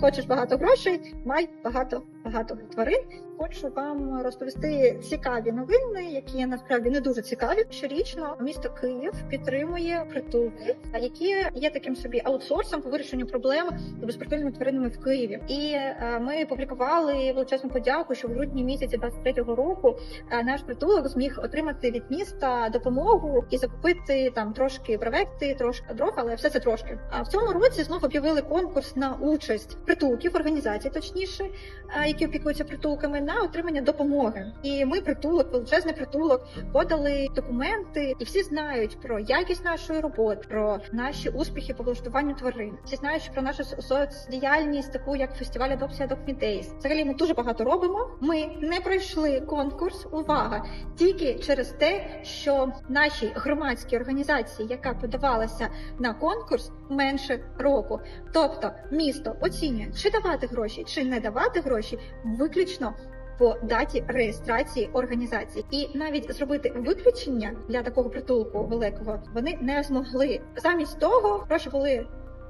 Хочеш багато грошей, май багато багато тварин. Хочу вам розповісти цікаві новини, які насправді не дуже цікаві. Щорічно місто Київ підтримує притулки, які є таким собі аутсорсом по вирішенню проблем з безпритульними тваринами в Києві. І е, ми публікували величезну подяку, що в грудні місяці 23-го року е, наш притулок зміг отримати від міста допомогу і закупити там трошки бравекти, трошки дров, але все це трошки. А в цьому році знову об'явили конкурс на участь притулків, організацій, точніше, е, які опікуються притулками, на отримання допомоги. І ми притулок, величезний притулок, подали документи, і всі знають про якість нашої роботи, про наші успіхи по влаштуванню тварин. Всі знають про нашу соцдіяльність, таку як фестиваль адопція Докмідейс. Взагалі, ми дуже багато робимо. Ми не пройшли конкурс. Увага тільки через те, що нашій громадській організації, яка подавалася на конкурс, менше року. Тобто місто оцінює, чи давати гроші, чи не давати гроші, виключно. По даті реєстрації організації, і навіть зробити виключення для такого притулку великого вони не змогли. Замість того гроші були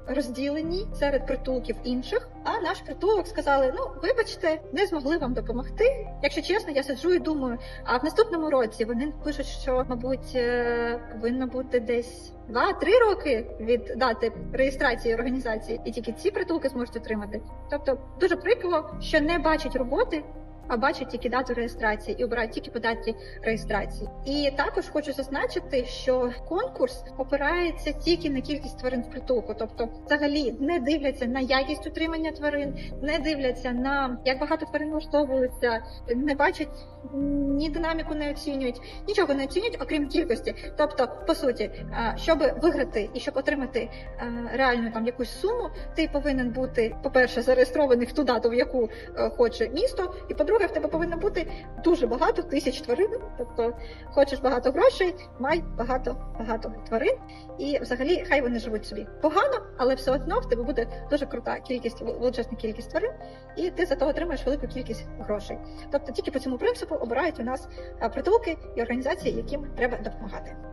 розділені серед притулків інших. А наш притулок сказали: ну вибачте, не змогли вам допомогти. Якщо чесно, я сиджу і думаю, а в наступному році вони пишуть, що мабуть е, повинно бути десь 2-3 роки від дати реєстрації організації, і тільки ці притулки зможуть отримати. Тобто дуже прикро, що не бачать роботи. А бачать тільки дату реєстрації і обирають тільки по даті реєстрації. І також хочу зазначити, що конкурс опирається тільки на кількість тварин в притулку, тобто взагалі не дивляться на якість утримання тварин, не дивляться на як багато тварин влаштовуються, не бачать ні динаміку, не оцінюють, нічого не оцінюють, окрім кількості. Тобто, по суті, щоб виграти і щоб отримати реальну там якусь суму, ти повинен бути, по-перше, зареєстрований в ту дату, в яку е, хоче місто, і по-друге, в тебе повинно бути дуже багато тисяч тварин. Тобто, хочеш багато грошей, май багато багато тварин, і взагалі хай вони живуть собі погано, але все одно в тебе буде дуже крута кількість величезна кількість тварин, і ти за то отримаєш велику кількість грошей. Тобто, тільки по цьому принципу обирають у нас притулки і організації, яким треба допомагати.